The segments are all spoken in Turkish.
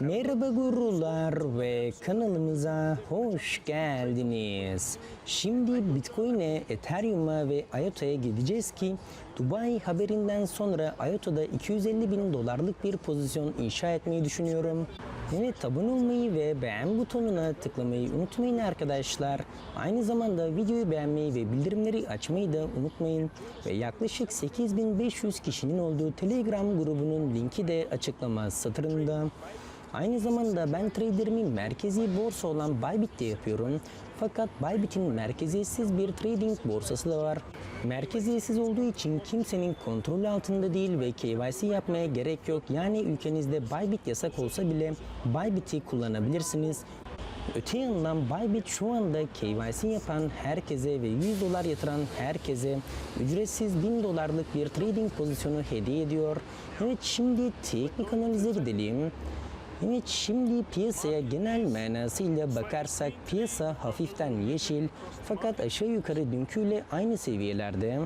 Merhaba gurular ve kanalımıza hoş geldiniz. Şimdi Bitcoin'e, Ethereum'a ve IOTA'ya gideceğiz ki Dubai haberinden sonra IOTA'da 250 bin dolarlık bir pozisyon inşa etmeyi düşünüyorum. Evet abone olmayı ve beğen butonuna tıklamayı unutmayın arkadaşlar. Aynı zamanda videoyu beğenmeyi ve bildirimleri açmayı da unutmayın. Ve yaklaşık 8500 kişinin olduğu Telegram grubunun linki de açıklama satırında. Aynı zamanda ben traderimi merkezi borsa olan Bybit'te yapıyorum. Fakat Bybit'in merkeziyetsiz bir trading borsası da var. Merkeziyetsiz olduğu için kimsenin kontrolü altında değil ve KYC yapmaya gerek yok. Yani ülkenizde Bybit yasak olsa bile Bybit'i kullanabilirsiniz. Öte yandan Bybit şu anda KYC yapan herkese ve 100 dolar yatıran herkese ücretsiz 1000 dolarlık bir trading pozisyonu hediye ediyor. Evet şimdi teknik analize gidelim. Evet şimdi piyasaya genel manasıyla bakarsak piyasa hafiften yeşil fakat aşağı yukarı dünküyle aynı seviyelerde.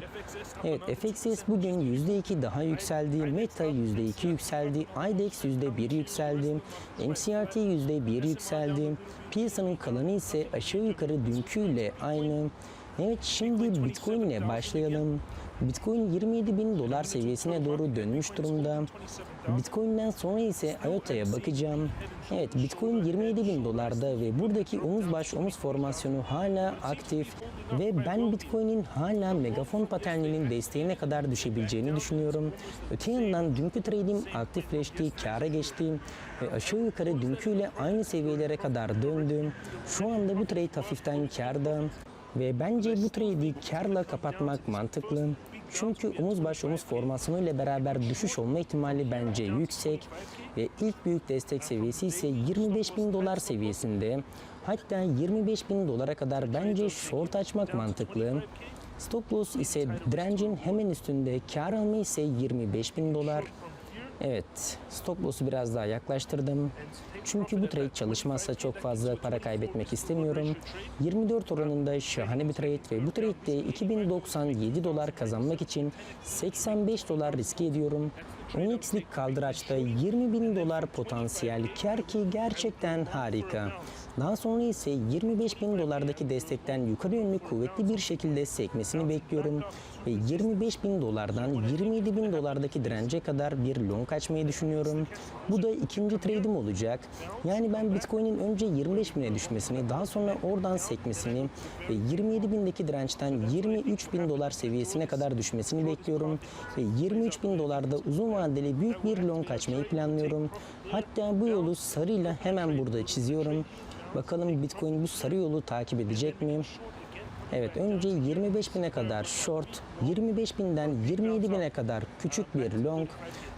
Evet FXS bugün %2 daha yükseldi, Meta %2 yükseldi, IDEX %1 yükseldi, MCRT %1 yükseldi. Piyasanın kalanı ise aşağı yukarı dünküyle aynı. Evet şimdi Bitcoin ile başlayalım. Bitcoin 27 bin dolar seviyesine doğru dönmüş durumda. Bitcoin'den sonra ise IOTA'ya bakacağım. Evet Bitcoin 27 bin dolarda ve buradaki omuz baş omuz formasyonu hala aktif ve ben Bitcoin'in hala megafon paterninin desteğine kadar düşebileceğini düşünüyorum. Öte yandan dünkü trade'im aktifleşti, kâra geçti ve aşağı yukarı dünküyle aynı seviyelere kadar döndüm. Şu anda bu trade hafiften kârda. Ve bence bu trade'i karla kapatmak mantıklı. Çünkü omuz baş omuz formasyonu ile beraber düşüş olma ihtimali bence yüksek. Ve ilk büyük destek seviyesi ise 25 bin dolar seviyesinde. Hatta 25 bin dolara kadar bence short açmak mantıklı. Stop loss ise direncin hemen üstünde, kar alma ise 25 bin dolar. Evet, stop loss'u biraz daha yaklaştırdım. Çünkü bu trade çalışmazsa çok fazla para kaybetmek istemiyorum. 24 oranında şahane bir trade ve bu trade'de 2097 dolar kazanmak için 85 dolar riske ediyorum. 10x'lik kaldıraçta 20 bin dolar potansiyel kar ki gerçekten harika. Daha sonra ise 25 bin dolardaki destekten yukarı yönlü kuvvetli bir şekilde sekmesini bekliyorum. Ve 25 bin dolardan 27 bin dolardaki dirence kadar bir long açmayı düşünüyorum. Bu da ikinci trade'im olacak. Yani ben Bitcoin'in önce 25 bine düşmesini daha sonra oradan sekmesini ve 27 bindeki dirençten 23 bin dolar seviyesine kadar düşmesini bekliyorum. Ve 23 bin dolarda uzun vadeli büyük bir long açmayı planlıyorum. Hatta bu yolu sarıyla hemen burada çiziyorum. Bakalım Bitcoin bu sarı yolu takip edecek mi? Evet önce 25 bine kadar short, 25 binden 27 bine kadar küçük bir long,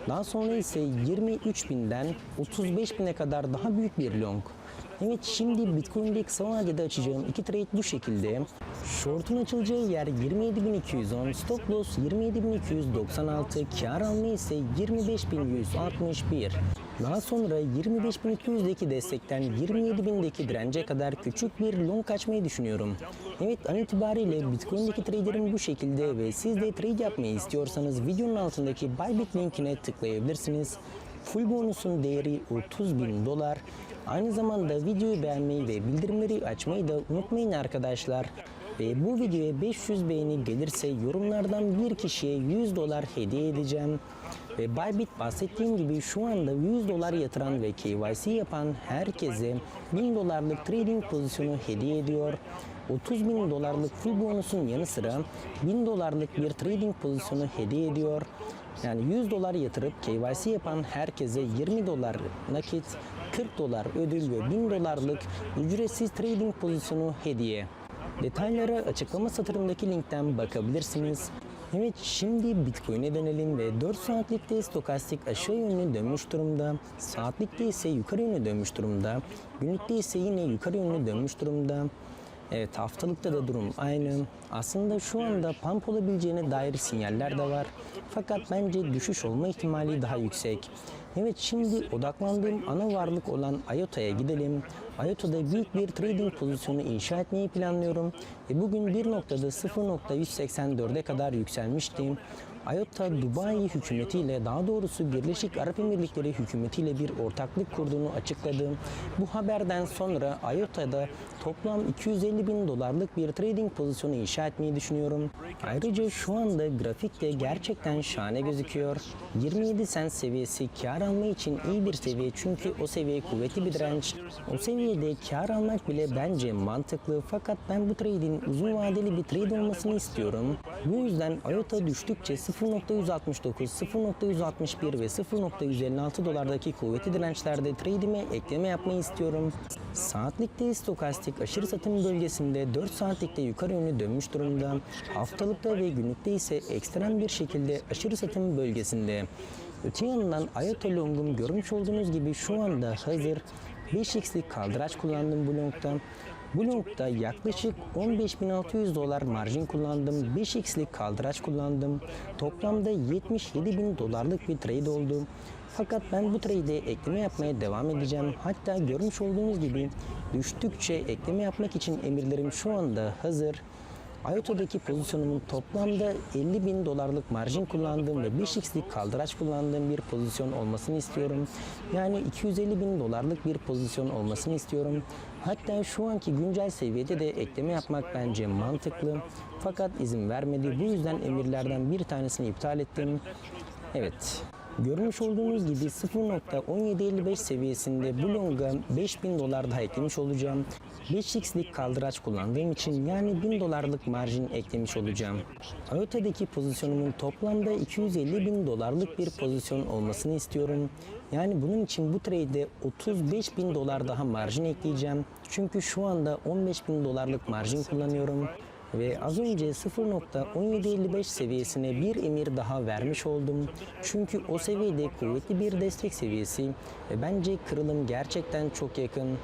daha sonra ise 23 binden 35 bine kadar daha büyük bir long. Evet şimdi Bitcoin'de kısa vadede açacağım iki trade bu şekilde. Short'un açılacağı yer 27.210, stop loss 27.296, kar alma ise 25.161. Daha sonra 25.200'deki destekten 27.000'deki dirence kadar küçük bir long açmayı düşünüyorum. Evet an itibariyle Bitcoin'deki traderim bu şekilde ve siz de trade yapmayı istiyorsanız videonun altındaki Bybit linkine tıklayabilirsiniz. Full bonusun değeri 30 bin dolar. Aynı zamanda videoyu beğenmeyi ve bildirimleri açmayı da unutmayın arkadaşlar. Ve bu videoya 500 beğeni gelirse yorumlardan bir kişiye 100 dolar hediye edeceğim. Ve Bybit bahsettiğim gibi şu anda 100 dolar yatıran ve KYC yapan herkese 1000 dolarlık trading pozisyonu hediye ediyor. 30 bin dolarlık full bonusun yanı sıra 1000 dolarlık bir trading pozisyonu hediye ediyor. Yani 100 dolar yatırıp KYC yapan herkese 20 dolar nakit, 40 dolar ödül ve 1000 dolarlık ücretsiz trading pozisyonu hediye. Detaylara açıklama satırındaki linkten bakabilirsiniz. Evet şimdi Bitcoin'e dönelim ve 4 saatlikte stokastik aşağı yönlü dönmüş durumda. Saatlikte ise yukarı yönlü dönmüş durumda. Günlükte ise yine yukarı yönlü dönmüş durumda. Evet haftalıkta da durum aynı. Aslında şu anda pump olabileceğine dair sinyaller de var. Fakat bence düşüş olma ihtimali daha yüksek. Evet şimdi odaklandığım ana varlık olan IOTA'ya gidelim. IOTA'da büyük bir trading pozisyonu inşa etmeyi planlıyorum. Ve bugün bir noktada 0.184'e kadar yükselmiştim. IOTA Dubai hükümetiyle daha doğrusu Birleşik Arap Emirlikleri hükümetiyle bir ortaklık kurduğunu açıkladı. Bu haberden sonra IOTA'da toplam 250 bin dolarlık bir trading pozisyonu inşa etmeyi düşünüyorum. Ayrıca şu anda grafikte gerçekten şahane gözüküyor. 27 sent seviyesi kar alma için iyi bir seviye çünkü o seviye kuvvetli bir direnç. O seviyede kar almak bile bence mantıklı fakat ben bu trade'in uzun vadeli bir trade olmasını istiyorum. Bu yüzden IOTA düştükçe 0.169, 0.161 ve 0.156 dolardaki kuvvetli dirençlerde trade'ime ekleme yapmayı istiyorum. Saatlikte stokastik aşırı satım bölgesinde 4 saatlikte yukarı yönlü dönmüş durumda. Haftalıkta ve günlükte ise ekstrem bir şekilde aşırı satım bölgesinde. Öte yandan Long'um görmüş olduğunuz gibi şu anda hazır 5x'lik kaldıraç kullandım bu longda. Bu longda yaklaşık 15.600 dolar marjin kullandım. 5x'lik kaldıraç kullandım. Toplamda 77.000 dolarlık bir trade oldu. Fakat ben bu trade'e ekleme yapmaya devam edeceğim. Hatta görmüş olduğunuz gibi düştükçe ekleme yapmak için emirlerim şu anda hazır. IOTA'daki pozisyonumun toplamda 50 bin dolarlık marjin kullandığım ve 5x'lik kaldıraç kullandığım bir pozisyon olmasını istiyorum. Yani 250 bin dolarlık bir pozisyon olmasını istiyorum. Hatta şu anki güncel seviyede de ekleme yapmak bence mantıklı. Fakat izin vermedi. Bu yüzden emirlerden bir tanesini iptal ettim. Evet. Görmüş olduğunuz gibi 0.1755 seviyesinde bu longa 5000 dolar daha eklemiş olacağım. 5x'lik kaldıraç kullandığım için yani 1000 dolarlık marjin eklemiş olacağım. IOTA'daki pozisyonumun toplamda 250 bin dolarlık bir pozisyon olmasını istiyorum. Yani bunun için bu trade'de 35 bin dolar daha marjin ekleyeceğim. Çünkü şu anda 15 bin dolarlık marjin kullanıyorum ve az önce 0.1755 seviyesine bir emir daha vermiş oldum. Çünkü o seviyede kuvvetli bir destek seviyesi ve bence kırılım gerçekten çok yakın.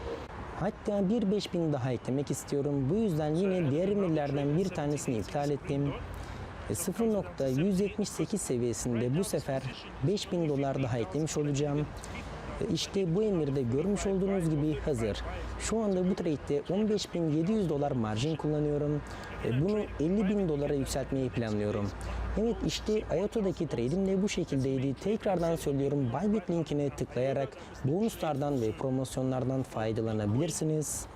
Hatta bir 5000 daha eklemek istiyorum. Bu yüzden yine diğer emirlerden bir tanesini iptal ettim. Ve 0.178 seviyesinde bu sefer 5000 dolar daha eklemiş olacağım. İşte bu emirde görmüş olduğunuz gibi hazır. Şu anda bu trade'de 15.700 dolar marjin kullanıyorum. Bunu 50.000 dolara yükseltmeyi planlıyorum. Evet işte IOTA'daki trade'im de bu şekildeydi. Tekrardan söylüyorum Bybit linkine tıklayarak bonuslardan ve promosyonlardan faydalanabilirsiniz.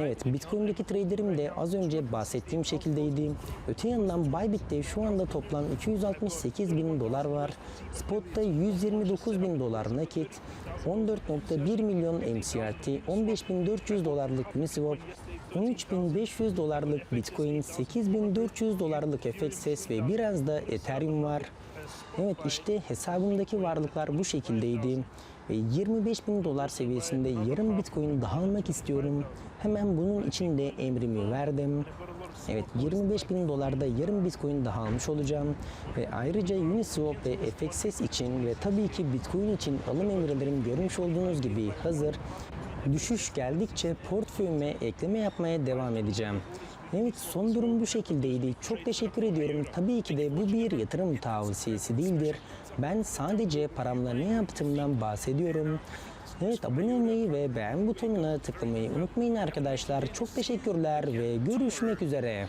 Evet, Bitcoin'deki traderim de az önce bahsettiğim şekildeydi. Öte yandan Bybit'te şu anda toplam 268 bin dolar var. Spot'ta 129 bin dolar nakit, 14.1 milyon MCRT, 15.400 dolarlık Uniswap, 13.500 dolarlık Bitcoin, 8.400 dolarlık FXS ve biraz da Ethereum var. Evet işte hesabımdaki varlıklar bu şekildeydi. Ve 25 bin dolar seviyesinde yarım bitcoin daha almak istiyorum. Hemen bunun için de emrimi verdim. Evet 25 bin dolarda yarım bitcoin daha almış olacağım. Ve ayrıca Uniswap ve FXS için ve tabii ki bitcoin için alım emirlerim görmüş olduğunuz gibi hazır. Düşüş geldikçe portföyüme ekleme yapmaya devam edeceğim. Evet son durum bu şekildeydi. Çok teşekkür ediyorum. Tabii ki de bu bir yatırım tavsiyesi değildir. Ben sadece paramla ne yaptığımdan bahsediyorum. Evet abone olmayı ve beğen butonuna tıklamayı unutmayın arkadaşlar. Çok teşekkürler ve görüşmek üzere.